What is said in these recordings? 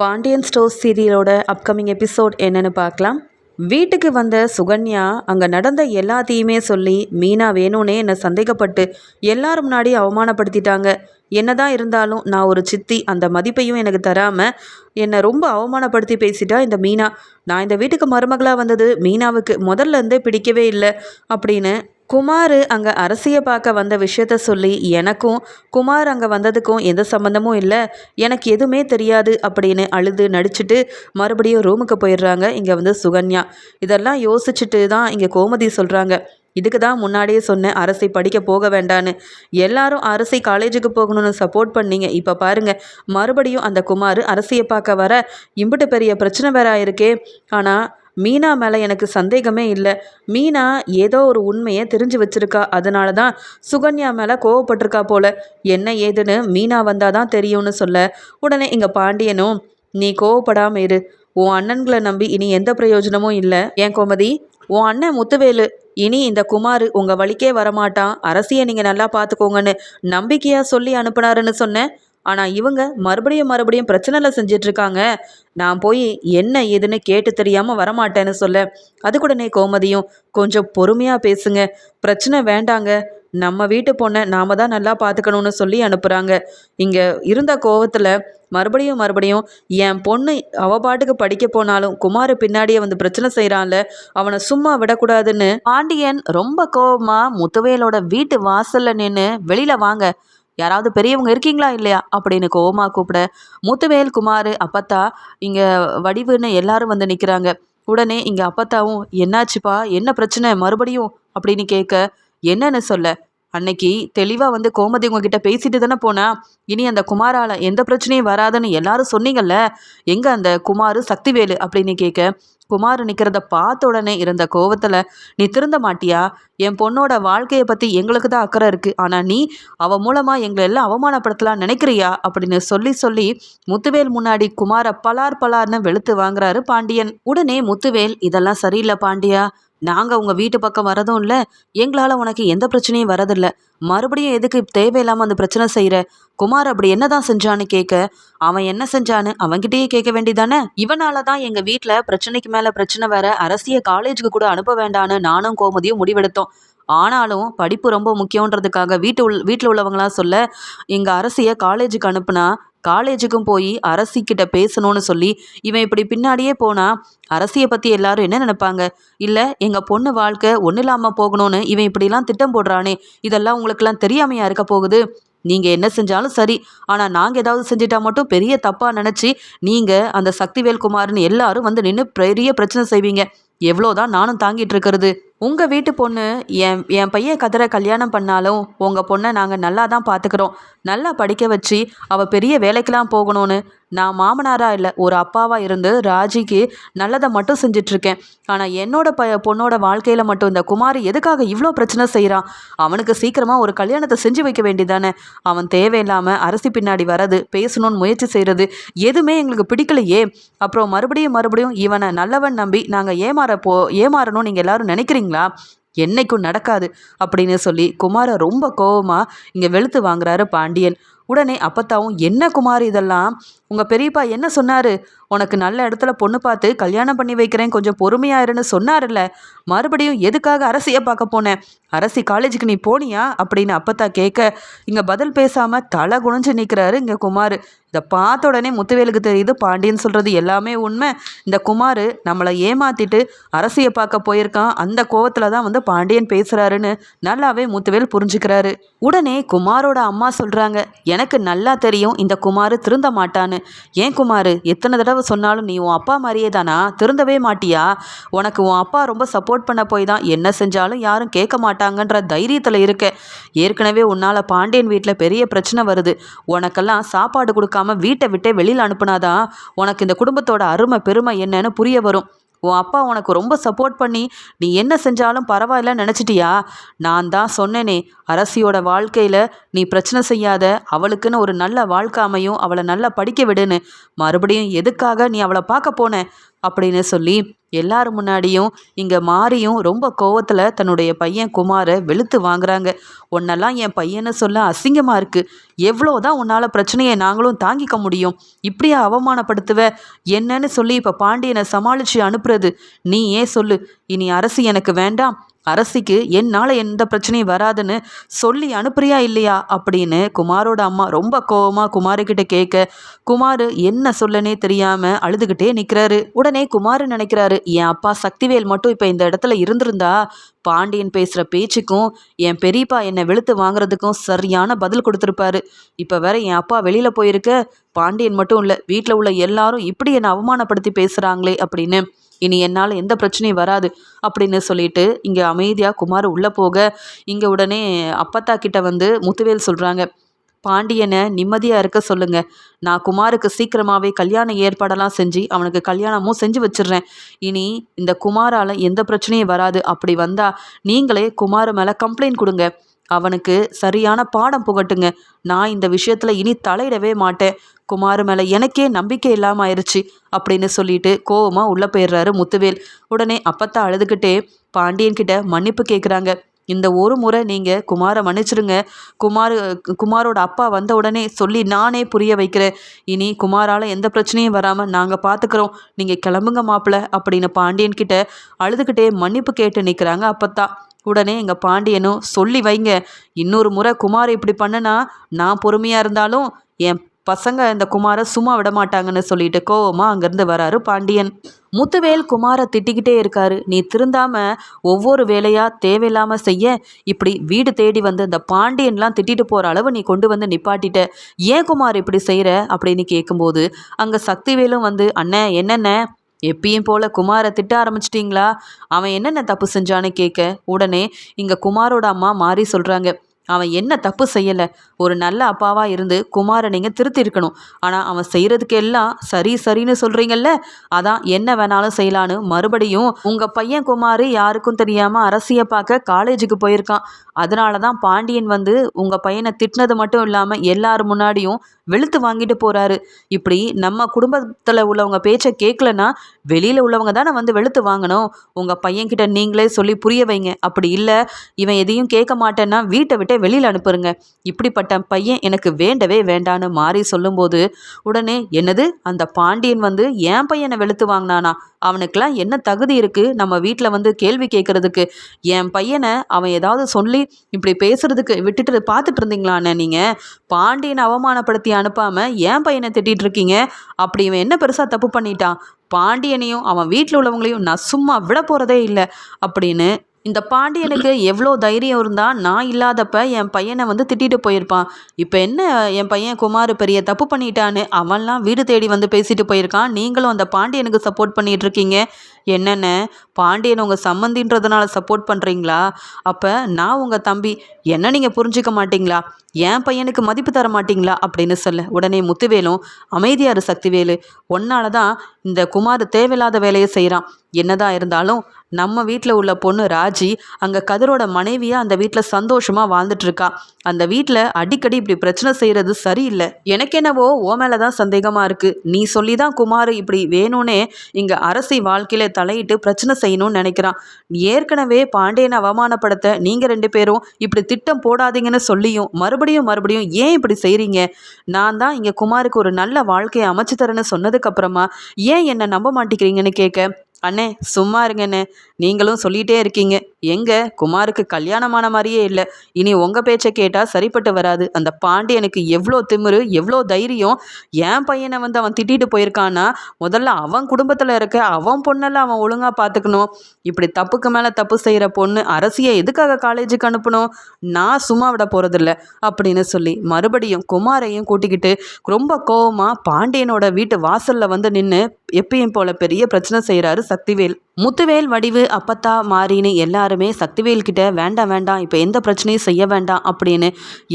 Pandian stores சீரியலோட upcoming episode என்னன்னு பார்க்கலாம். வீட்டுக்கு வந்த சுகன்யா அங்கே நடந்த எல்லாத்தையுமே சொல்லி மீனா வேணும்னே என்னை சந்தேகப்பட்டு எல்லாரும் முன்னாடி அவமானப்படுத்திட்டாங்க. என்னதான் இருந்தாலும் நான் ஒரு சித்தி அந்த மதிப்பையும் எனக்கு தராமல் என்னை ரொம்ப அவமானப்படுத்தி பேசிட்டா இந்த மீனா. நான் இந்த வீட்டுக்கு மருமகளாக வந்தது மீனாவுக்கு முதல்ல இருந்தே பிடிக்கவே இல்லை அப்படின்னு குமார் அங்கே அரசியை பார்க்க வந்த விஷயத்த சொல்லி எனக்கும் குமார் அங்கே வந்ததுக்கும் எந்த சம்மந்தமும் இல்லை. எனக்கு எதுவுமே தெரியாது அப்படின்னு அழுது நடிச்சுட்டு மறுபடியும் ரூமுக்கு போயிடுறாங்க இங்கே வந்து சுகன்யா. இதெல்லாம் யோசிச்சுட்டு தான் இங்கே கோமதி சொல்கிறாங்க இதுக்கு தான் முன்னாடியே சொன்னேன் அரசை படிக்க போக வேண்டான்னு. எல்லாரும் அரசை காலேஜுக்கு போகணும்னு சப்போர்ட் பண்ணீங்க. இப்போ பாருங்கள் மறுபடியும் அந்த குமார் அரசியை பார்க்க வர இம்பிட்டு பெரிய பிரச்சனை வேற ஆயிருக்கே. ஆனால் மீனா மேலே எனக்கு சந்தேகமே இல்லை. மீனா ஏதோ ஒரு உண்மையை தெரிஞ்சு வச்சிருக்கா. அதனால தான் சுகன்யா மேலே கோவப்பட்டிருக்கா போல. என்ன ஏதுன்னு மீனா வந்தால் தான் தெரியும்னு சொல்ல. உடனே இங்கே பாண்டியனும் நீ கோவப்படாமல் இரு. உன் அண்ணன்களை நம்பி இனி எந்த பிரயோஜனமும் இல்லை. ஏன் கோமதி? உன் அண்ணன் முத்துவேலு. இனி இந்த குமார் உங்கள் வழிக்கே வரமாட்டான். அரசியை நீங்கள் நல்லா பார்த்துக்கோங்கன்னு நம்பிக்கையாக சொல்லி அனுப்புனாருன்னு சொன்னேன். ஆனால் இவங்க மறுபடியும் மறுபடியும் பிரச்சனைல செஞ்சிட்ருக்காங்க. நான் போய் என்ன ஏதுன்னு கேட்டு தெரியாமல் வரமாட்டேன்னு சொல்ல. அதுக்குடனே கோமதியும் கொஞ்சம் பொறுமையாக பேசுங்க. பிரச்சனை வேண்டாங்க. நம்ம வீட்டு பொண்ணை நாம தான் நல்லா பார்த்துக்கணும்னு சொல்லி அனுப்புகிறாங்க இங்கே இருந்த கோவத்தில் மறுபடியும் மறுபடியும் என் பொண்ணு அவ பாட்டுக்கு படிக்க போனாலும் குமார் பின்னாடியே வந்து பிரச்சனை செய்கிறான்ல அவனை சும்மா விடக்கூடாதுன்னு. பாண்டியன் ரொம்ப கோவமாக முத்துவேலோட வீட்டு வாசலில் நின்று வெளியில் வாங்க. யாராவது பெரியவங்க இருக்கீங்களா இல்லையா? அப்படின்னு கோவமா கூப்பிட முத்துவேல் குமார் அப்பத்தா இங்கே வடிவுன்னு எல்லாரும் வந்து நிற்கிறாங்க உடனே இங்கே அப்பத்தாவும் என்னாச்சுப்பா? என்ன பிரச்சனை? மறுபடியும்? அப்படின்னு கேட்க என்னன்னு சொல்ல அன்னைக்கு தெளிவாக வந்து கோமதி உங்ககிட்ட பேசிட்டு தானே போனா? இனி அந்த குமாரால் எந்த பிரச்சனையும் வராதுன்னு எல்லாரும் சொன்னீங்கல்ல? எங்கே அந்த குமார் சக்திவேலு அப்படின்னு கேட்க குமார் நிற்கிறத பார்த்த உடனே இருந்த கோவத்தில் நீ திருந்த மாட்டியா? என் பொண்ணோட வாழ்க்கையை பற்றி எங்களுக்கு தான் அக்கறை இருக்குது ஆனால் நீ அவள் மூலமாக எங்களை எல்லாம் அவமானப்படுத்தலாம் நினைக்கிறியா? அப்படின்னு சொல்லி சொல்லி முத்துவேல் முன்னாடி குமாரை பலார் பலார்னு வெளுத்து வாங்குறாரு பாண்டியன். உடனே முத்துவேல் இதெல்லாம் சரியில்லை பாண்டியா? நாங்கள் உங்கள் வீட்டு பக்கம் வரதும் இல்லை. எங்களால் உனக்கு எந்த பிரச்சனையும் வரதில்லை. மறுபடியும் எதுக்கு தேவையில்லாமல் அந்த பிரச்சனை செய்கிற குமார் அப்படி என்னதான் செஞ்சான்னு கேட்க அவன் என்ன செஞ்சான்னு அவன்கிட்டயே கேட்க வேண்டியதானே? இவனால தான் எங்கள் வீட்டில் பிரச்சனைக்கு மேலே பிரச்சனை வேற அரசிய காலேஜுக்கு கூட அனுப்ப வேண்டான்னு நானும் கோமதியும் முடிவெடுத்தோம். ஆனாலும் படிப்பு ரொம்ப முக்கியன்றதுக்காக வீட்டு உள் வீட்டில் உள்ளவங்களாம் சொல்ல எங்கள் அரசியை காலேஜுக்கு அனுப்புனா காலேஜுக்கும் போய் அரசிக்கிட்ட பேசணும்னு சொல்லி இவன் இப்படி பின்னாடியே போனால் அரசியை பற்றி எல்லாரும் என்ன நினைப்பாங்க? இல்லை எங்கள் பொண்ணு வாழ்க்கை ஒன்றும் இல்லாமல் போகணும்னு இவன் இப்படிலாம் திட்டம் போடுறானே இதெல்லாம் உங்களுக்கெல்லாம் தெரியாமையாக இருக்க போகுது? நீங்கள் என்ன செஞ்சாலும் சரி. ஆனால் நாங்கள் ஏதாவது செஞ்சிட்டா மட்டும் பெரிய தப்பாக நினச்சி நீங்கள் அந்த சக்திவேல் குமார்னு எல்லாரும் வந்து நின்று பெரிய பிரச்சனை செய்வீங்க. எவ்வளோதான் நானும் தாங்கிட்டு இருக்கிறது. உங்கள் வீட்டு பொண்ணு என் என் பையன் கதிரை கல்யாணம் பண்ணாலும் உங்கள் பொண்ணை நாங்கள் நல்லா தான் பார்த்துக்குறோம் நல்லா படிக்க வச்சு அவள் பெரிய வேலைக்கெலாம் போகணும்னு நான் மாமனாராக இல்லை ஒரு அப்பாவாக இருந்து ராஜிக்கு நல்லதை மட்டும் செஞ்சிட்ருக்கேன். ஆனால் என்னோட ப பொண்ணோட வாழ்க்கையில் மட்டும் இந்த குமார் எதுக்காக இவ்வளோ பிரச்சனை செய்கிறான் அவனுக்கு சீக்கிரமாக ஒரு கல்யாணத்தை செஞ்சு வைக்க வேண்டியதானே? அவன் தேவையில்லாமல் அரசி பின்னாடி வரது பேசணும்னு முயற்சி செய்கிறது எதுவுமே எங்களுக்கு பிடிக்கலையே. அப்புறம் மறுபடியும் மறுபடியும் இவனை நல்லவன் நம்பி நாங்கள் ஏமாற போ ஏமாறணும் நீங்கள் எல்லாரும் நினைக்கிறீங்களா? என்னைக்கும் நடக்காது அப்படின்னு சொல்லி குமாரை ரொம்ப கோவமாக இங்கே வெளுத்து வாங்குறாரு பாண்டியன். உடனே அப்பத்தாவும் என்ன குமார் இதெல்லாம்? உங்கள் பெரியப்பா என்ன சொன்னார்? உனக்கு நல்ல இடத்துல பொண்ணு பார்த்து கல்யாணம் பண்ணி வைக்கிறேன் கொஞ்சம் பொறுமையாயிருன்னு சொன்னார்ல மறுபடியும் எதுக்காக அரசியை பார்க்க போனேன் அரசி காலேஜுக்கு நீ போனியா? அப்படின்னு அப்பத்தா கேட்க இங்கே பதில் பேசாமல் தலை குனிஞ்சு நிற்கிறாரு இங்கே குமார். இதை பார்த்த உடனே முத்துவேலுக்கு தெரியுது பாண்டியன் சொல்கிறது எல்லாமே உண்மை. இந்த குமார் நம்மளை ஏமாத்திட்டு அரசியை பார்க்க போயிருக்கான். அந்த கோவத்தில் தான் வந்து பாண்டியன் பேசுகிறாருன்னு நல்லாவே முத்துவேல் புரிஞ்சுக்கிறாரு. உடனே குமாரோட அம்மா சொல்கிறாங்க எனக்கு நல்லா தெரியும் இந்த குமார் திருந்த மாட்டான்னு. ஏன் குமார் எத்தனை தடவை சொன்னாலும் நீ உன் அப்பா மாதிரியே தானா? திருந்தவே மாட்டியா? உனக்கு உன் அப்பா ரொம்ப சப்போர்ட் பண்ண போய் தான் என்ன செஞ்சாலும் யாரும் கேட்க மாட்டாங்கன்ற தைரியத்தில் இருக்க ஏற்கனவே உன்னால் பாண்டியன் வீட்டில் பெரிய பிரச்சனை வருது. உனக்கெல்லாம் சாப்பாடு கொடுக்காம வீட்டை விட்டே வெளியில் அனுப்புனாதான் உனக்கு இந்த குடும்பத்தோட அருமை பெருமை என்னன்னு புரிய வரும். உன் அப்பா உனக்கு ரொம்ப சப்போர்ட் பண்ணி நீ என்ன செஞ்சாலும் பரவாயில்ல நினச்சிட்டியா? நான் தான் சொன்னேனே அரசியோட வாழ்க்கையில் நீ பிரச்சனை செய்யாத அவளுக்குன்னு ஒரு நல்ல வாழ்க்கை அமையும் அவளை நல்லா படிக்க விடுன்னு. மறுபடியும் எதுக்காக நீ அவளை பார்க்க போன? அப்படின்னு சொல்லி எல்லாரும் முன்னாடியும் இங்கே மாரியும் ரொம்ப கோவத்தில் தன்னுடைய பையன் குமாரை வெளுத்து வாங்குறாங்க. உன்னெல்லாம் என் பையனை சொல்ல அசிங்கமாக இருக்குது எவ்வளோ தான் உன்னால் பிரச்சனையை நாங்களும் தாங்கிக்க முடியும். இப்படியா அவமானப்படுத்துவ? என்னன்னு சொல்லி இப்போ பாண்டியனை சமாளித்து அனுப்புறது. நீ ஏன் சொல்லு? இனி அரசு எனக்கு வேண்டாம். அரசிக்கு என்னால் எந்த பிரச்சனையும் வராதுன்னு சொல்லி அனுப்புறியா இல்லையா? அப்படின்னு குமாரோட அம்மா ரொம்ப கோவமாக குமாருக்கிட்ட கேட்க குமார் என்ன சொல்லனே தெரியாமல் அழுதுகிட்டே நிற்கிறாரு உடனே குமார் நினைக்கிறாரு என் அப்பா சக்திவேல் மட்டும் இப்போ இந்த இடத்துல இருந்திருந்தா பாண்டியன் பேசுகிற பேச்சுக்கும் என் பெரியப்பா என்னை வெளுத்து வாங்குறதுக்கும் சரியான பதில் கொடுத்துருப்பாரு. இப்போ வேற என் அப்பா வெளியில் போயிருக்க பாண்டியன் மட்டும் இல்லை வீட்டில் உள்ள எல்லாரும் இப்படி என்னை அவமானப்படுத்தி பேசுகிறாங்களே அப்படின்னு இனி என்னால் எந்த பிரச்சனையும் வராது அப்படின்னு சொல்லிட்டு இங்கே அமைதியாக குமார் உள்ளே போக இங்கே உடனே அப்பத்தா கிட்ட வந்து முத்துவேல் சொல்கிறாங்க பாண்டியனை நிம்மதியாக இருக்க சொல்லுங்க. நான் குமாருக்கு சீக்கிரமாகவே கல்யாண ஏற்பாடெல்லாம் செஞ்சு அவனுக்கு கல்யாணமும் செஞ்சு வச்சிடுறேன். இனி இந்த குமாரால் எந்த பிரச்சனையும் வராது. அப்படி வந்தால் நீங்களே குமார் மேலே கம்ப்ளைண்ட் கொடுங்க. அவனுக்கு சரியான பாடம் புகட்டுங்க. நான் இந்த விஷயத்தில் இனி தலையிடவே மாட்டேன். குமார் மேலே எனக்கே நம்பிக்கை இல்லாமல் ஆயிடுச்சு அப்படின்னு சொல்லிட்டு கோவமாக உள்ளே போயிடுறாரு முத்துவேல். உடனே அப்பத்தா அழுதுகிட்டே பாண்டியன் கிட்ட மன்னிப்பு கேட்குறாங்க இந்த ஒரு முறை நீங்கள் குமாரை மன்னிச்சிடுங்க குமார் குமாரோட அப்பா வந்த உடனே சொல்லி நானே புரிய வைக்கிறேன். இனி குமாரால் எந்த பிரச்சனையும் வராமல் நாங்கள் பார்த்துக்குறோம் நீங்கள் கிளம்புங்க மாப்பிள்ள அப்படின்னு பாண்டியன் கிட்ட அழுதுகிட்டே மன்னிப்பு கேட்டு நிற்கிறாங்க அப்பத்தா. உடனே எங்கள் பாண்டியனும் சொல்லி வைங்க. இன்னொரு முறை குமார் இப்படி பண்ணனா நான் பொறுமையாக இருந்தாலும் என் பசங்க இந்த குமாரை சும்மா விட மாட்டாங்கன்னு சொல்லிட்டு கோவமாக அங்கேருந்து வராரு பாண்டியன். முத்துவேல் குமாரை திட்டிக்கிட்டே இருக்காரு. நீ திருந்தாம ஒவ்வொரு வேலையாக தேவையில்லாமல் செய்ய. இப்படி வீடு தேடி வந்து இந்த பாண்டியன்லாம் திட்டிட்டு போகிற அளவு நீ கொண்டு வந்து நிப்பாட்டிட்ட. ஏன் குமார் இப்படி செய்கிற அப்படின்னு கேட்கும்போது அங்கே சக்திவேலும் வந்து அண்ணன் என்னென்ன? எப்பயும் போல குமாரை திட்ட ஆரம்பிச்சிட்டிங்களா? அவன் என்னென்ன தப்பு செஞ்சான்னு கேட்க உடனே இங்கே குமாரோட அம்மா மாறி சொல்கிறாங்க அவன் என்ன தப்பு செய்யலை? ஒரு நல்ல அப்பாவாக இருந்து குமாரை நீங்கள் திருத்திருக்கணும். ஆனால் அவன் செய்கிறதுக்கு எல்லாம் சரி சரின்னு சொல்கிறீங்கல்ல அதான் என்ன வேணாலும் செய்யலான்னு மறுபடியும் உங்கள் பையன் குமார் யாருக்கும் தெரியாமல் அரசியை பார்க்க காலேஜுக்கு போயிருக்கான். அதனால தான் பாண்டியன் வந்து உங்கள் பையனை திட்டினது மட்டும் இல்லாமல் எல்லார் முன்னாடியும் வெளுத்து வாங்கிட்டு போகிறாரு இப்படி நம்ம குடும்பத்தில் உள்ளவங்க பேச்சை கேட்கலன்னா வெளியில் உள்ளவங்க தானே வந்து வெளுத்து வாங்கணும். உங்கள் பையன்கிட்ட நீங்களே சொல்லி புரிய வைங்க. அப்படி இல்லை இவன் எதையும் கேட்க மாட்டேன்னா வீட்டை விட்டே வெளியில் அனுப்புருங்க. இப்படிப்பட்ட பையன் எனக்கு வேண்டவே வேண்டான்னு மாறி சொல்லும்போது உடனே என்னது? அந்த பாண்டியன் வந்து என் பையனை வெளுத்து வாங்கினானா? அவனுக்கெல்லாம் என்ன தகுதி இருக்குது நம்ம வீட்டில் வந்து கேள்வி கேட்குறதுக்கு என் பையனை அவன் ஏதாவது சொல்லி இப்படி பேசுறதுக்கு விட்டுட்டு பார்த்துட்டு இருந்தீங்களாண்ணே நீங்கள் பாண்டியனை அவமானப்படுத்தி அனுப்பாமல் ஏன் பையனை திட்டிகிட்டு இருக்கீங்க அப்படி இவன் என்ன பெருசாக தப்பு பண்ணிட்டான்? பாண்டியனையும் அவன் வீட்டில் உள்ளவங்களையும் நான் சும்மா விட போகிறதே இல்லை. அப்படின்னு இந்த பாண்டியனுக்கு எவ்வளோ தைரியம் இருந்தால் நான் இல்லாதப்ப என் பையனை வந்து திட்டிட்டு போயிருப்பான். இப்போ என்ன என் பையன் குமார் பெரிய தப்பு பண்ணிட்டான்னு அவன்லாம் வீடு தேடி வந்து பேசிட்டு போயிருக்கான். நீங்களும் அந்த பாண்டியனுக்கு சப்போர்ட் பண்ணிகிட்டு இருக்கீங்க. என்னென்ன? பாண்டியன் உங்கள் சம்மந்தின்றதுனால சப்போர்ட் பண்ணுறீங்களா அப்போ நான் உங்கள் தம்பி. என்ன நீங்கள் புரிஞ்சிக்க மாட்டிங்களா? என் பையனுக்கு மதிப்பு தர மாட்டிங்களா? அப்படின்னு சொல்ல. உடனே முத்துவேலும் அமைதியாரு சக்திவேலு. ஒன்னால தான் இந்த குமார் தேவையில்லாத வேலையை செய்கிறான் என்னதான் இருந்தாலும் நம்ம வீட்டில் உள்ள பொண்ணு ராஜி அங்கே கதிரோட மனைவியாக அந்த வீட்டில் சந்தோஷமாக வாழ்ந்துட்டுருக்கா. அந்த வீட்டில் அடிக்கடி இப்படி பிரச்சனை செய்கிறது சரியில்லை. எனக்கு என்னவோ ஓ மேலே தான் சந்தேகமாக இருக்குது நீ சொல்லி தான் குமார் இப்படி வேணும்னே இங்கே அரசி வாழ்க்கையில் தலையிட்டு பிரச்சனை செய்யணும்னு நினைக்கிறான். ஏற்கனவே பாண்டியனை அவமானப்படுத்த நீங்கள் ரெண்டு பேரும் இப்படி திட்டம் போடாதீங்கன்னு சொல்லியும் மறுபடியும் மறுபடியும் ஏன் இப்படி செய்கிறீங்க நான் தான் இங்கே குமாருக்கு ஒரு நல்ல வாழ்க்கையை அமைச்சு தரேன்னு சொன்னதுக்கப்புறமா ஏன் என்னை நம்ப மாட்டேங்கிறீங்கன்னு கேட்க அண்ணே சும்மா இருங்கண்ணே. நீங்களும் சொல்லிகிட்டே இருக்கீங்க. எங்கே? குமாருக்கு கல்யாணமான மாதிரியே இல்லை. இனி உங்கள் பேச்சை கேட்டால் சரிப்பட்டு வராது. அந்த பாண்டியனுக்கு எவ்வளோ திமிரு எவ்வளோ தைரியம். என் பையனை வந்து அவன் திட்டிட்டு போயிருக்கான்னா முதல்ல அவன் குடும்பத்தில் இருக்க அவன் பொண்ணெல்லாம் அவன் ஒழுங்காக பார்த்துக்கணும் இப்படி தப்புக்கு மேலே தப்பு செய்கிற பொண்ணு அரசியை எதுக்காக காலேஜுக்கு அனுப்பணும்? நான் சும்மா விட போகிறதில்ல அப்படின்னு சொல்லி மறுபடியும் குமாரையும் கூட்டிக்கிட்டு ரொம்ப கோவமாக பாண்டியனோட வீட்டு வாசலில் வந்து நின்று எப்பயும் போல பெரிய பிரச்சனை செய்கிறாரு சக்திவேல். முத்துவேல் வடிவு அப்பத்தா மாறின்னு எல்லாருமே சக்திவேல் கிட்ட வேண்டாம் வேண்டாம் இப்போ எந்த பிரச்சனையும் செய்ய வேண்டாம் அப்படின்னு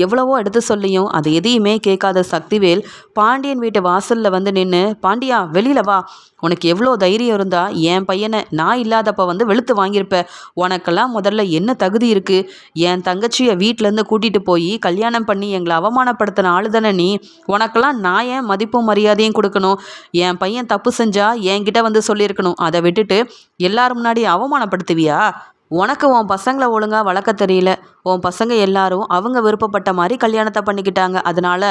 எவ்வளவோ எடுத்து சொல்லியும் அது எதையுமே கேட்காத சக்திவேல் பாண்டியன் வீட்டு வாசலில் வந்து நின்று பாண்டியா வெளியில் வா. உனக்கு எவ்வளோ தைரியம் இருந்தா என் பையனை நான் இல்லாதப்ப வந்து வெளுத்து வாங்கியிருப்ப. உனக்கெல்லாம் முதல்ல என்ன தகுதி இருக்குது என் தங்கச்சியை வீட்டிலேருந்து கூட்டிகிட்டு போய் கல்யாணம் பண்ணி எங்களை அவமானப்படுத்தின ஆளு தானே நீ? உனக்கெல்லாம் நான் ஏன் மதிப்பும் மரியாதையும் கொடுக்கணும்? என் பையன் தப்பு செஞ்சா என்கிட்ட வந்து சொல்லியிருக்கணும். அதை விட்டுட்டு எல்லாரும் முன்னாடி அவமானப்படுத்துவியா? உனக்கு உன் பசங்களை ஒழுங்காக வளர்க்க தெரியல. உன் பசங்க எல்லாரும் அவங்க விருப்பப்பட்ட மாதிரி கல்யாணத்தை பண்ணிக்கிட்டாங்க. அதனால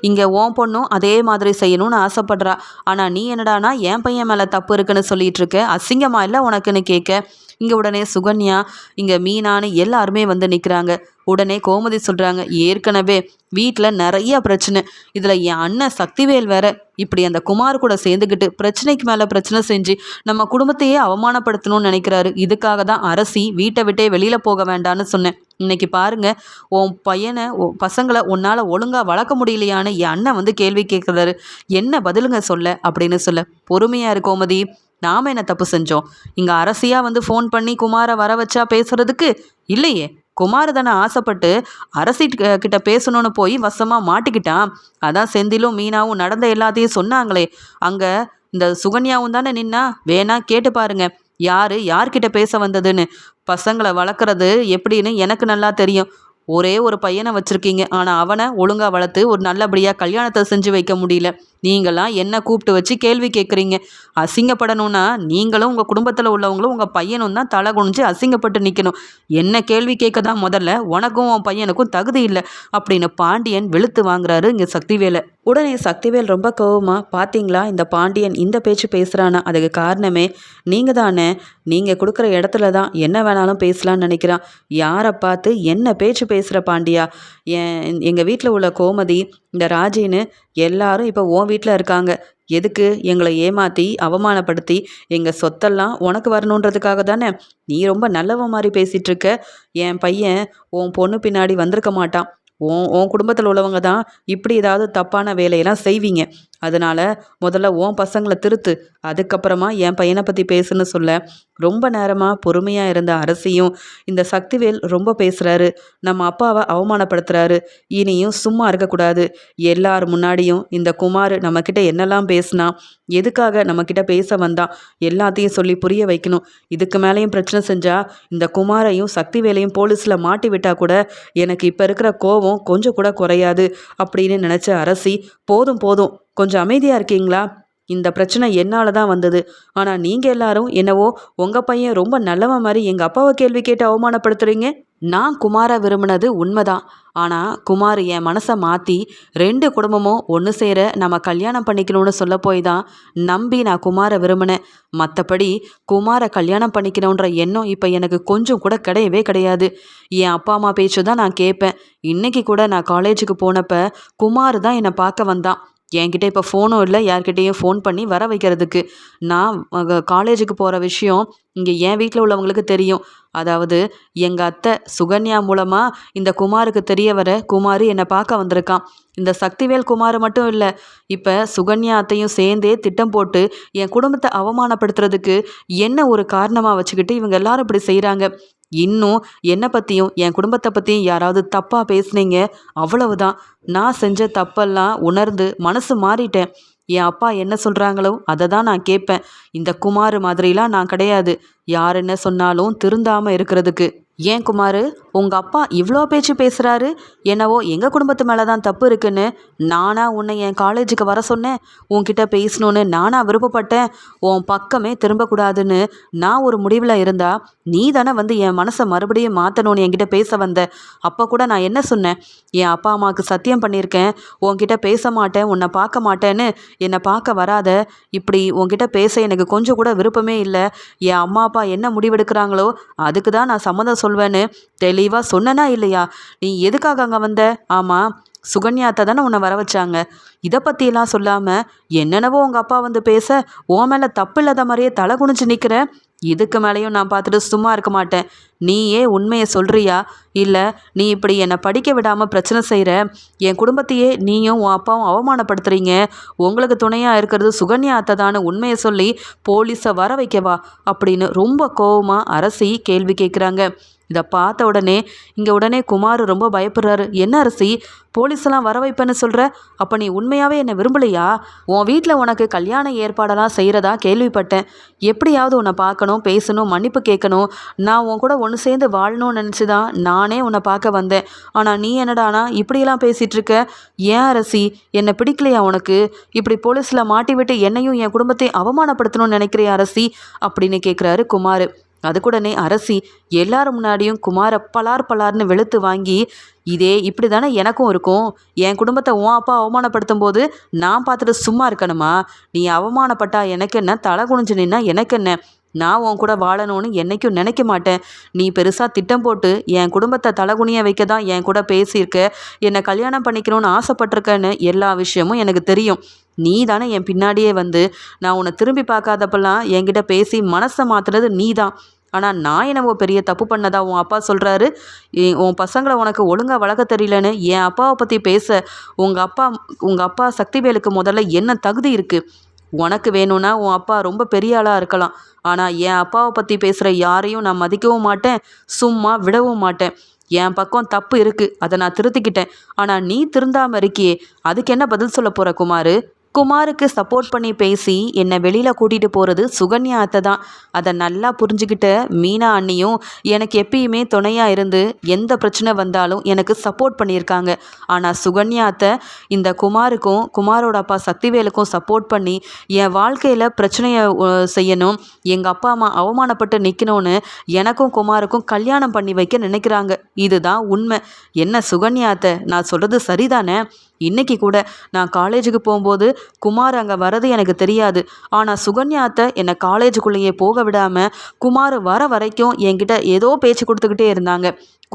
இங்கே உன் பொண்ணும் அதே மாதிரி செய்யணும்னு ஆசைப்படுறா. ஆனால் நீ என்னடானா என் பையன் மேலே தப்பு இருக்குன்னு சொல்லிட்டு இருக்க. அசிங்கமாக இல்லை உனக்குன்னு கேட்க. இங்கே உடனே சுகன்யா இங்கே மீனான்னு எல்லாருமே வந்து நிற்கிறாங்க உடனே கோமதி சொல்கிறாங்க ஏற்கனவே வீட்டில் நிறைய பிரச்சனை. இதில் என் அண்ணன் சக்திவேல் வேற. இப்படி அந்த குமார் கூட சேர்ந்துக்கிட்டு பிரச்சனைக்கு மேலே பிரச்சனை செஞ்சு நம்ம குடும்பத்தையே அவமானப்படுத்தணும்னு நினைக்கிறாரு. இதுக்காக தான் அரசி வீட்டை விட்டே வெளியில் போக வேண்டான்னு சொன்னேன். இன்னைக்கு பாருங்க உன் பையனை உன் பசங்களை உன்னால் ஒழுங்காக வளர்க்க முடியலையான்னு என் அண்ணன் வந்து கேள்வி கேட்குறாரு. என்ன பதிலுங்க சொல்ல அப்படின்னு சொல்ல. பொறுமையாக இரு கோமதி. நாம் என்ன தப்பு செஞ்சோம்? இங்கே அரசியாக வந்து ஃபோன் பண்ணி குமாரை வர வச்சா பேசுறதுக்கு இல்லையே. குமார் தானே ஆசைப்பட்டு அரசி கிட்ட- பேசணும்னு போய் வசமாக மாட்டிக்கிட்டான். அதான் செந்திலும் மீனாவும் நடந்த எல்லாத்தையும் சொன்னாங்களே. அங்கே இந்த சுகன்யாவும் தானே நின்னா? வேணா கேட்டு பாருங்க. யாரு யார்கிட்ட பேச வந்ததுன்னு? பசங்களை வளர்க்குறது எப்படின்னு எனக்கு நல்லா தெரியும். ஒரே ஒரு பையனை வச்சுருக்கீங்க. ஆனால் அவனை ஒழுங்காக வளர்த்து ஒரு நல்லபடியாக கல்யாணத்தை செஞ்சு வைக்க முடியல. நீங்களாம் என்ன கூப்பிட்டு வச்சு கேள்வி கேட்குறீங்க அசிங்கப்படணும்னா நீங்களும் உங்கள் குடும்பத்தில் உள்ளவங்களும் உங்கள் பையனும் தான் தலை குனிஞ்சு அசிங்கப்பட்டு நிற்கணும் என்ன கேள்வி கேட்க தான் முதல்ல? உனக்கும் உன் பையனுக்கும் தகுதி இல்லை. அப்படின்னு பாண்டியன் வெளுத்து வாங்குறாரு இங்கே சக்திவேலை. உடனே சக்திவேல் ரொம்ப கோவமாக பார்த்தீங்களா இந்த பாண்டியன் இந்த பேச்சு பேசுகிறானா அதுக்கு காரணமே நீங்கள் தானே. நீங்கள் கொடுக்குற இடத்துல தான் என்ன வேணாலும் பேசலாம்னு நினைக்கிறான். யாரை பார்த்து என்ன பேச்சு பேசுகிற பாண்டியா? என் எங்கள் வீட்டில் உள்ள கோமதி இந்த ராஜின்னு எல்லாரும் இப்போ ஓ வீட்டில் இருக்காங்க. எதுக்கு? எங்களை ஏமாற்றி அவமானப்படுத்தி எங்கள் சொத்தெல்லாம் உனக்கு வரணுன்றதுக்காக தானே? நீ ரொம்ப நல்லவ மாதிரி பேசிகிட்டு இருக்க என் பையன் உன் பொண்ணு பின்னாடி வந்திருக்க மாட்டான். உன் உன் குடும்பத்தில் உள்ளவங்க தான் இப்படி ஏதாவது தப்பான வேலையெல்லாம் செய்வீங்க. அதனால் முதல்ல உன் பசங்களை திருத்து. அதுக்கப்புறமா என் பையனை பற்றி பேசுன்னு சொல்ல. ரொம்ப நேரமாக பொறுமையாக இருந்த அரசியும் இந்த சக்திவேல் ரொம்ப பேசுகிறாரு நம்ம அப்பாவை அவமானப்படுத்துகிறாரு இனியும் சும்மா இருக்கக்கூடாது. எல்லார் முன்னாடியும் இந்த குமார் நம்மக்கிட்ட என்னெல்லாம் பேசினா எதுக்காக நம்மக்கிட்ட பேச வந்தான் எல்லாத்தையும் சொல்லி புரிய வைக்கணும். இதுக்கு மேலேயும் பிரச்சனை செஞ்சால் இந்த குமாரையும் சக்திவேலையும் போலீஸில் மாட்டி விட்டால் கூட எனக்கு இப்போ இருக்கிற கோபம் கொஞ்சம் கூட குறையாது அப்படின்னு நினச்ச அரசி போதும் போதும். கொஞ்சம் அமைதியாக இருக்கீங்களா? இந்த பிரச்சனை என்னால் தான் வந்தது. ஆனால் நீங்கள் எல்லாரும் என்னவோ உங்கள் பையன் ரொம்ப நல்லவன் மாதிரி எங்கள் அப்பாவை கேள்வி கேட்டு அவமானப்படுத்துறீங்க? நான் குமாரை விரும்பினது உண்மைதான். ஆனால் குமார் என் மனசை மாற்றி ரெண்டு குடும்பமும் ஒன்று சேர நம்ம கல்யாணம் பண்ணிக்கணும்னு சொல்ல போய் தான் நம்பி நான் குமாரை விரும்பினேன். மற்றபடி குமாரை கல்யாணம் பண்ணிக்கணுன்ற எண்ணம் இப்போ எனக்கு கொஞ்சம் கூட கிடையவே கிடையாது. என் அப்பா அம்மா பேச்சு தான் நான் கேட்பேன். இன்றைக்கி கூட நான் காலேஜுக்கு போனப்போ குமார் தான் என்னை பார்க்க வந்தான். என்கிட்ட இப்போ ஃபோனும் இல்லை. யார்கிட்டேயும் ஃபோன் பண்ணி வர வைக்கிறதுக்கு. நான் காலேஜுக்கு போகிற விஷயம் இங்கே என் வீட்டில் உள்ளவங்களுக்கு தெரியும். அதாவது எங்கள் அத்தை சுகன்யா மூலமாக இந்த குமாருக்கு தெரிய வர குமார் என்னை பார்க்க வந்திருக்கான். இந்த சக்திவேல் குமார் மட்டும் இல்லை இப்போ சுகன்யா அத்தையும் சேர்ந்தே திட்டம் போட்டு என் குடும்பத்தை அவமானப்படுத்துறதுக்கு என்ன ஒரு காரணமாக வச்சுக்கிட்டு இவங்க எல்லாரும் இப்படி செய்கிறாங்க இன்னும் என்னை பற்றியும் என் குடும்பத்தை பற்றியும் யாராவது தப்பாக பேசுனீங்க? அவ்வளவுதான். நான் செஞ்ச தப்பெல்லாம் உணர்ந்து மனசு மாறிட்டேன். என் அப்பா என்ன சொல்கிறாங்களோ அதை தான் நான் கேட்பேன். இந்த குமார் மாதிரிலாம் நான் கிடையாது. யார் என்ன சொன்னாலும் திருந்தாமல் இருக்கிறதுக்கு. ஏன் குமார்? உங்கள் அப்பா இவ்வளோ பேச்சு பேசுகிறாரு என்னவோ எங்கள் குடும்பத்து மேலே தான் தப்பு இருக்குன்னு நானா உன்னை என் காலேஜுக்கு வர சொன்னேன். உன்கிட்ட பேசணுன்னு நானா விருப்பப்பட்டேன். உன் பக்கமே திரும்பக்கூடாதுன்னு நான் ஒரு முடிவில் இருந்தா நீ தானே வந்து என் மனசை மறுபடியும் மாற்றணும்னு என்கிட்ட பேச வந்த. அப்போ கூட நான் என்ன சொன்னேன்? என் அப்பா அம்மாவுக்கு சத்தியம் பண்ணியிருக்கேன். உன்கிட்ட பேச மாட்டேன் உன்னை பார்க்க மாட்டேன்னு என்னை பார்க்க வராத. இப்படி உன்கிட்ட பேச எனக்கு கொஞ்சம் கூட விருப்பமே இல்லை. என் அம்மா அப்பா அப்பா என்ன முடிவெடுக்கிறாங்களோ அதுக்கு தான் நான் சம்மதம் சொல்வேன்னு தெளிவாக சொன்னனா இல்லையா? நீ எதுக்காக அங்கே வந்த? ஆமாம் சுகன்யாத்தை தானே உன்னை வர வச்சாங்க. இதை பற்றியெல்லாம் சொல்லாமல் என்னென்னவோ உங்கள் அப்பா வந்து பேச உன் மேலே தப்பு இல்லாத மாதிரியே தலை குனிஞ்சு நிற்கிற இதுக்கு மேலேயும் நான் பார்த்துட்டு சும்மா இருக்க மாட்டேன். நீயே உண்மையை சொல்கிறியா இல்லை நீ இப்படி என்னை படிக்க விடாமல் பிரச்சனை செய்கிற என் குடும்பத்தையே நீயும் உன் அப்பாவும் அவமானப்படுத்துகிறீங்க உங்களுக்கு துணையாக இருக்கிறது சுகன்யா அத்தை உண்மையை சொல்லி போலீஸை வர வைக்கவா? அப்படின்னு ரொம்ப கோவமாக அரசி கேள்வி கேட்குறாங்க இதை பார்த்த உடனே இங்கே உடனே குமார் ரொம்ப பயப்படுறாரு. என்ன அரசி போலீஸெல்லாம் வர வைப்பேன்னு சொல்கிற அப்போ நீ உண்மையாகவே என்னை விரும்பலையா? உன் வீட்டில் உனக்கு கல்யாண ஏற்பாடெல்லாம் செய்கிறதா கேள்விப்பட்டேன். எப்படியாவது உன்னை பார்க்கணும் பேசணும் மன்னிப்பு கேட்கணும். நான் உன் கூட ஒன்று சேர்ந்து வாழணும்னு நினச்சி தான் நானே உன்னை பார்க்க வந்தேன். ஆனால் நீ என்னடானா இப்படியெல்லாம் பேசிகிட்ருக்க ஏன் அரசி என்னை பிடிக்கலையா உனக்கு? இப்படி போலீஸில் மாட்டி விட்டு என்னையும் என் குடும்பத்தையும் அவமானப்படுத்தணும்னு நினைக்கிறியா அரசி? அப்படின்னு கேட்குறாரு குமார். அதுக்கூடனே அரசி எல்லாரும் முன்னாடியும் குமார பலார் பலார்னு வெளுத்து வாங்கி இதே இப்படி தானே எனக்கும் இருக்கும். என் குடும்பத்தை உன் அப்பா அவமானப்படுத்தும் போது நான் பார்த்துட்டு சும்மா இருக்கணுமா? நீ அவமானப்பட்டா எனக்கு என்ன தலை குனிஞ்சு நின்னா எனக்கு என்ன நான் உன் கூட வாழணும்னு என்றைக்கும் நினைக்க மாட்டேன். நீ பெருசாக திட்டம் போட்டு என் குடும்பத்தை தலகுனிய வைக்க தான் என் கூட பேசியிருக்க. என்னை கல்யாணம் பண்ணிக்கணும்னு ஆசைப்பட்டிருக்கேன்னு எல்லா விஷயமும் எனக்கு தெரியும். நீ தானே என் பின்னாடியே வந்து. நான் உன்னை திரும்பி பார்க்காதப்பெல்லாம் என்கிட்ட பேசி மனசை மாற்றுறது நீ தான் ஆனால் நான் என்னவோ பெரிய தப்பு பண்ணதா உன் அப்பா சொல்கிறாரு உன் பசங்களை உனக்கு ஒழுங்காக வளர்க்க தெரியலன்னு என் அப்பாவை பற்றி பேச உங்கள் அப்பா உங்கள் அப்பா சக்திவேலுக்கு முதல்ல என்ன தகுதி இருக்குது உனக்கு வேணும்னா உன் அப்பா ரொம்ப பெரிய ஆளாக இருக்கலாம். ஆனால் என் அப்பாவை பற்றி பேசுகிற யாரையும் நான் மதிக்கவும் மாட்டேன் சும்மா விடவும் மாட்டேன். என் பக்கம் தப்பு இருக்குது அதை நான் திருத்திக்கிட்டேன். ஆனால் நீ திருந்தாமல் இருக்கியே அதுக்கு என்ன பதில் சொல்ல போகிற குமார்? குமாருக்கு சப்போர்ட் பண்ணி பேசி என்னை வெளியில் கூட்டிகிட்டு போகிறது சுகன்யா அத்தை தான் அதை நல்லா புரிஞ்சுக்கிட்ட மீனா அண்ணியும் எனக்கு எப்பயுமே துணையாக இருந்து எந்த பிரச்சனை வந்தாலும் எனக்கு சப்போர்ட் பண்ணியிருக்காங்க. ஆனால் சுகன்யா அத்தை இந்த குமாருக்கும் குமாரோட அப்பா சக்திவேலுக்கும் சப்போர்ட் பண்ணி என் வாழ்க்கையில் பிரச்சனையை செய்யணும் எங்கள் அப்பா அம்மா அவமானப்பட்டு நிற்கணும்னு எனக்கும் குமாருக்கும் கல்யாணம் பண்ணி வைக்க நினைக்கிறாங்க. இதுதான் உண்மை. என்ன சுகன்யா அத்தை? நான் சொல்கிறது சரிதானே? இன்னைக்கு கூட நான் காலேஜுக்கு போகும்போது குமார் அங்கே வரது எனக்கு தெரியாது. ஆனால் சுகன்யாத்தை என்னை காலேஜுக்குள்ளேயே போக விடாமல் குமார் வர வரைக்கும் என்கிட்ட ஏதோ பேச்சு கொடுத்துக்கிட்டே இருந்தாங்க.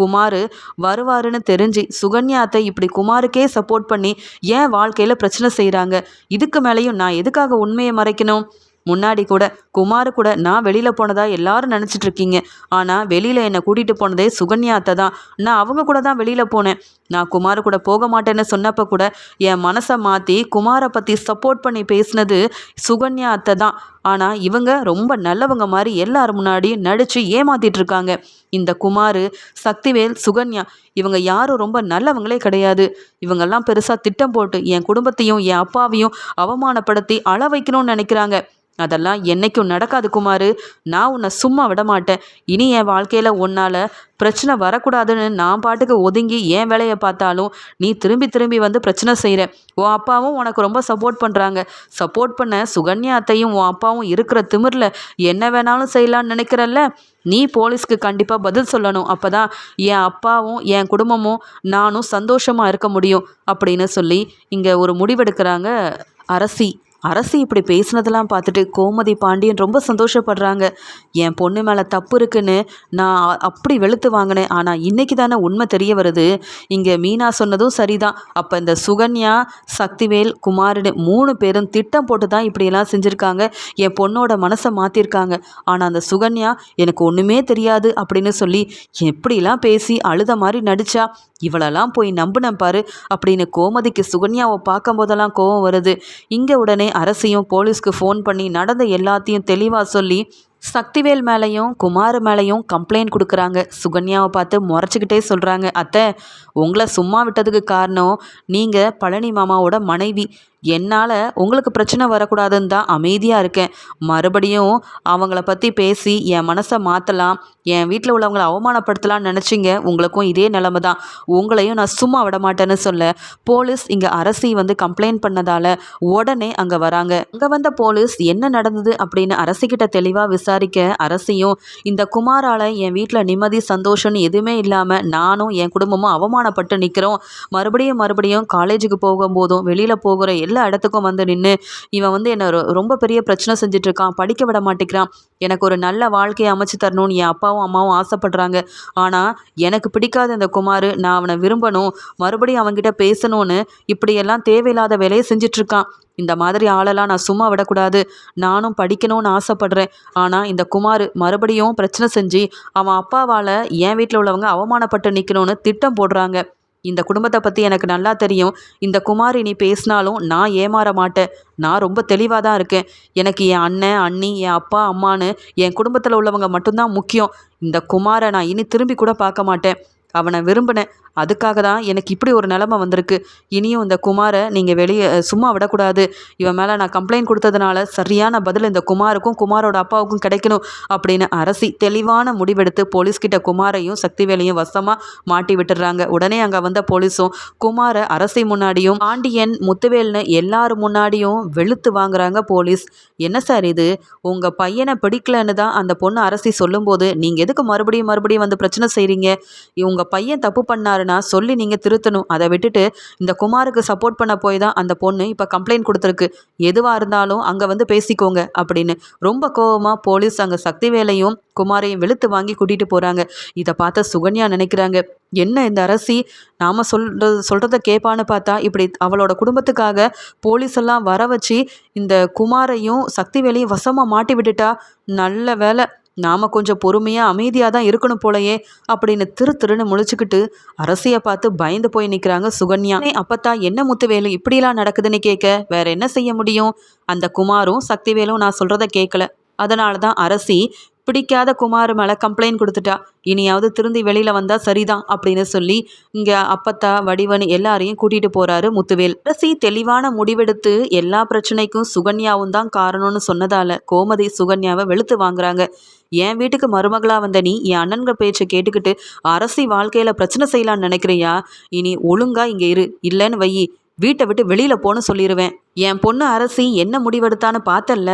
குமார் வருவாருன்னு தெரிஞ்சு சுகன்யாத்தை இப்படி குமாருக்கே சப்போர்ட் பண்ணி ஏன் வாழ்க்கையில் பிரச்சனை செய்கிறாங்க இதுக்கு மேலேயும் நான் எதுக்காக உண்மையை மறைக்கணும்? முன்னாடி கூட குமார் கூட நான் வெளியில் போனதா எல்லாரும் நினச்சிட்டு இருக்கீங்க. ஆனால் வெளியில் என்னை கூட்டிகிட்டு போனதே சுகன்யா அத்தை தான். நான் அவங்க கூட தான் வெளியில் போனேன். நான் குமார் கூட போக மாட்டேன்னு சொன்னப்போ கூட என் மனசை மாற்றி குமாரை பற்றி சப்போர்ட் பண்ணி பேசினது சுகன்யா அத்தை தான். ஆனால் இவங்க ரொம்ப நல்லவங்க மாதிரி எல்லார் முன்னாடியும் நடித்து ஏமாத்திட்டு இருக்காங்க. இந்த குமார் சக்திவேல் சுகன்யா இவங்க யாரும் ரொம்ப நல்லவங்களே கிடையாது. இவங்கெல்லாம் பெருசாக திட்டம் போட்டு என் குடும்பத்தையும் என் அப்பாவையும் அவமானப்படுத்தி அள வைக்கணும்னு நினைக்கிறாங்க. அதெல்லாம் என்னைக்கும் நடக்காது குமார். நான் உன்னை சும்மா விட மாட்டேன். இனி என் வாழ்க்கையில் உன்னால் பிரச்சனை வரக்கூடாதுன்னு நான் பாட்டுக்கு ஒதுங்கி என் வேலையை பார்த்தாலும் நீ திரும்பி திரும்பி வந்து பிரச்சனை செய்கிற உன் அப்பாவும் உனக்கு ரொம்ப சப்போர்ட் பண்ணுறாங்க சப்போர்ட் பண்ண சுகன்யா அத்தையும் உன் அப்பாவும் இருக்கிற திமிரில் என்ன வேணாலும் செய்யலான்னு நினைக்கிறல்ல? நீ போலீஸ்க்கு கண்டிப்பாக பதில் சொல்லணும். அப்போ தான் என் அப்பாவும் என் குடும்பமும் நானும் சந்தோஷமாக இருக்க முடியும். அப்படின்னு சொல்லி இங்கே ஒரு முடிவெடுக்கிறாங்க அரசி. அரசு இப்படி பேசினதெல்லாம் பார்த்துட்டு கோமதி பாண்டியன் ரொம்ப சந்தோஷப்படுறாங்க. என் பொண்ணு மேலே தப்பு இருக்குன்னு நான் அப்படி வெளுத்து வாங்கினேன். ஆனால் இன்றைக்கி தானே உண்மை தெரிய வருது. இங்கே மீனா சொன்னதும் சரிதான். அப்போ இந்த சுகன்யா சக்திவேல் குமாரனு மூணு பேரும் திட்டம் போட்டு தான் இப்படியெல்லாம் செஞ்சுருக்காங்க. என் பொண்ணோட மனசை மாற்றிருக்காங்க ஆனால் அந்த சுகன்யா எனக்கு ஒன்றுமே தெரியாது அப்படின்னு சொல்லி எப்படிலாம் பேசி அழுத மாதிரி நடித்தா இவளெல்லாம் போய் நம்பினேன் பாரு அப்படின்னு கோமதிக்கு சுகன்யாவை பார்க்கும்போதெல்லாம் கோவம் வருது. இங்கே உடனே அரசையும் போலீஸ்க்கு ஃபோன் பண்ணி நடந்த எல்லாத்தையும் தெளிவாக சொல்லி சக்திவேல் மேலேயும் குமார் மேலேயும் கம்ப்ளைண்ட் கொடுக்குறாங்க. சுகன்யாவை பார்த்து முறைச்சிக்கிட்டே சொல்கிறாங்க அத்தை உங்களை சும்மா விட்டதுக்கு காரணம் நீங்கள் பழனி மாமாவோட மனைவி. என்னால் உங்களுக்கு பிரச்சனை வரக்கூடாதுன்னு தான் அமைதியாக இருக்கேன். மறுபடியும் அவங்கள பற்றி பேசி என் மனசை மாற்றலாம் என் வீட்டில் உள்ளவங்களை அவமானப்படுத்தலாம்னு நினச்சிங்க உங்களுக்கும் இதே நிலமை தான். உங்களையும் நான் சும்மா விட மாட்டேன்னு சொல்ல போலீஸ் இங்கே அரசி வந்து கம்ப்ளைண்ட் பண்ணதால் உடனே அங்கே வராங்க. அங்கே வந்த போலீஸ் என்ன நடந்தது அப்படின்னு அரசிக்கிட்ட தெளிவாக விசாரிக்க அரசியும் இந்த குமாரால் என் வீட்டில் நிம்மதி சந்தோஷம்னு எதுவுமே இல்லாமல் நானும் என் குடும்பமும் அவமானப்பட்டு நிற்கிறோம் மறுபடியும் மறுபடியும் காலேஜுக்கு போகும்போதும் வெளியில் போகிற எல்லா எல்லா இடத்துக்கும் வந்து நின்று இவன் வந்து என்னை ரொ- ரொம்ப பெரிய பிரச்சனை செஞ்சுட்டு இருக்கான் படிக்க விட மாட்டேங்கிறான். எனக்கு ஒரு நல்ல வாழ்க்கையை அமைச்சு தரணும்னு என் அப்பாவும் அம்மாவும் ஆசைப்படுறாங்க. ஆனால் எனக்கு பிடிக்காத இந்த குமார் நான் அவனை விரும்பணும் மறுபடியும் அவன்கிட்ட பேசணும்னு இப்படியெல்லாம் தேவையில்லாத வேலையை செஞ்சுட்டு இருக்கான் இந்த மாதிரி ஆளெல்லாம் நான் சும்மா விடக்கூடாது. நானும் படிக்கணும்னு ஆசைப்படுறேன். ஆனால் இந்த குமார் மறுபடியும் பிரச்சனை செஞ்சு அவன் அப்பாவால் என் வீட்டில் உள்ளவங்க அவமானப்பட்டு நிற்கணும்னு திட்டம் போடுறாங்க. இந்த குடும்பத்தை பற்றி எனக்கு நல்லா தெரியும். இந்த குமாரி நீ பேசினாலும் நான் ஏமாற மாட்டேன். நான் ரொம்ப தெளிவாக தான் இருக்கேன். எனக்கு என் அண்ணன் அண்ணி என் அப்பா அம்மான்னு என் குடும்பத்தில் உள்ளவங்க மட்டும்தான் முக்கியம். இந்த குமாரை நான் இனி திரும்பி கூட பார்க்க மாட்டேன். அவனை விரும்பினேன். அதுக்காக தான் எனக்கு இப்படி ஒரு நிலமை வந்திருக்கு. இனியும் இந்த குமாரை நீங்கள் வெளியே சும்மா விடக்கூடாது. இவன் மேலே நான் கம்ப்ளைண்ட் கொடுத்ததுனால சரியான பதில் இந்த குமாருக்கும் குமாரோட அப்பாவுக்கும் கிடைக்கணும் அப்படின்னு அரசி தெளிவான முடிவெடுத்து போலீஸ்கிட்ட குமாரையும் சக்திவேலையும் வசமாக மாட்டி விட்டுடுறாங்க உடனே அங்கே வந்த போலீஸும் குமாரை அரசி முன்னாடியும் பாண்டியன் முத்துவேல்னு எல்லார் முன்னாடியும் வெளுத்து வாங்குறாங்க போலீஸ் என்ன சார் இது? உங்கள் பையனை பிடிக்கலன்னு தான் அந்த பொண்ணு அரசி சொல்லும்போது நீங்கள் எதுக்கு மறுபடியும் மறுபடியும் வந்து பிரச்சனை செய்கிறீங்க உங்கள் பையன் தப்பு பண்ணாருன்னா சொல்லி நீங்கள் திருத்தணும். அதை விட்டுட்டு இந்த குமாருக்கு சப்போர்ட் பண்ண போய் தான் அந்த பொண்ணு இப்போ கம்ப்ளைண்ட் கொடுத்துருக்கு. எதுவாக இருந்தாலும் அங்கே வந்து பேசிக்கோங்க அப்படின்னு. ரொம்ப கோவமாக போலீஸ் அங்கே சக்தி வேலையும் குமாரையும் வெளுத்து வாங்கி கூட்டிகிட்டு போகிறாங்க இதை பார்த்த சுகன்யா நினைக்கிறாங்க என்ன இந்த அரசி? நாம் சொல்றது சொல்கிறத கேட்பான்னு பார்த்தா இப்படி அவளோட குடும்பத்துக்காக போலீஸ் எல்லாம் வர வச்சு இந்த குமாரையும் சக்திவேலையும் வசமாக மாட்டி விட்டுட்டா? நல்ல வேலை நாம் கொஞ்சம் பொறுமையாக அமைதியாக தான் இருக்கணும் போலயே அப்படின்னு திரு திருன்னு முழிச்சுக்கிட்டு அரசியை பார்த்து பயந்து போய் நிற்கிறாங்க சுகன்யா. அப்பத்தா என்ன முத்துவேலு இப்படிலாம் நடக்குதுன்னு கேட்க வேற என்ன செய்ய முடியும்? அந்த குமாரும் சக்திவேலும் நான் சொல்கிறத கேட்கல. அதனால தான் அரசி பிடிக்காத குமார் மேலே கம்ப்ளைண்ட் கொடுத்துட்டா. இனியாவது திருந்தி வெளியில் வந்தால் சரிதான் அப்படின்னு சொல்லி இங்கே அப்பத்தா வடிவன் எல்லாரையும் கூட்டிகிட்டு போகிறாரு முத்துவேல். அரசி தெளிவான முடிவெடுத்து எல்லா பிரச்சனைக்கும் சுகன்யாவும் தான் காரணம்னு சொன்னதால் கோமதி சுகன்யாவை வெளுத்து வாங்குறாங்க. என் வீட்டுக்கு மருமகளாக வந்த நீ என் அண்ணன்கள் பேச்சை கேட்டுக்கிட்டு அரசி வாழ்க்கையில் பிரச்சனை செய்யலான்னு நினைக்கிறியா? இனி ஒழுங்கா இங்கே இரு. இல்லைன்னு வையி. வீட்டை விட்டு வெளியில் போன்னு சொல்லிடுவேன் என் பொண்ணு அரசி என்ன முடிவெடுத்தான்னு பார்த்தல்ல.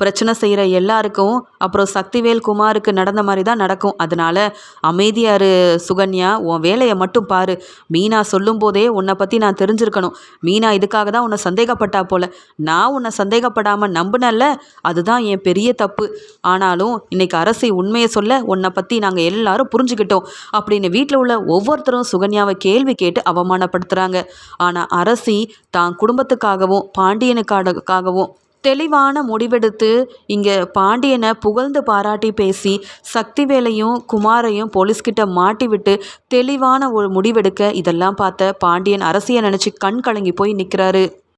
பிரச்சனை செய்கிற எல்லாருக்கும் அப்புறம் சக்திவேல் குமாருக்கு நடந்த மாதிரி தான் நடக்கும். அதனால அமைதியாரு சுகன்யா உன் வேலையை மட்டும் பாரு. மீனா சொல்லும்போதே உன்னை பற்றி நான் தெரிஞ்சிருக்கணும். மீனா இதுக்காக தான் உன்னை சந்தேகப்பட்டா போல. நான் உன்னை சந்தேகப்படாமல் நம்பினல்ல. அதுதான் என் பெரிய தப்பு. ஆனாலும் இன்னைக்கு அரசி உண்மையை சொல்ல உன்னை பற்றி நாங்கள் எல்லாரும் புரிஞ்சுக்கிட்டோம் அப்படின்னு வீட்டில் உள்ள ஒவ்வொருத்தரும் சுகன்யாவை கேள்வி கேட்டு அவமானப்படுத்துகிறாங்க ஆனால் அரசி தான் குடும்பத்துக்காகவும் பாண்டியனுக்காகவும் தெளிவான முடிவெடுத்து இங்கே பாண்டியனை புகழ்ந்து பாராட்டி பேசி சக்திவேலையும் குமாரையும் போலீஸ்கிட்ட மாட்டி விட்டு தெளிவான ஒரு முடிவெடுக்க இதெல்லாம் பார்த்த பாண்டியன் அரசியை நினச்சி கண் கலங்கி போய் நிற்கிறாரு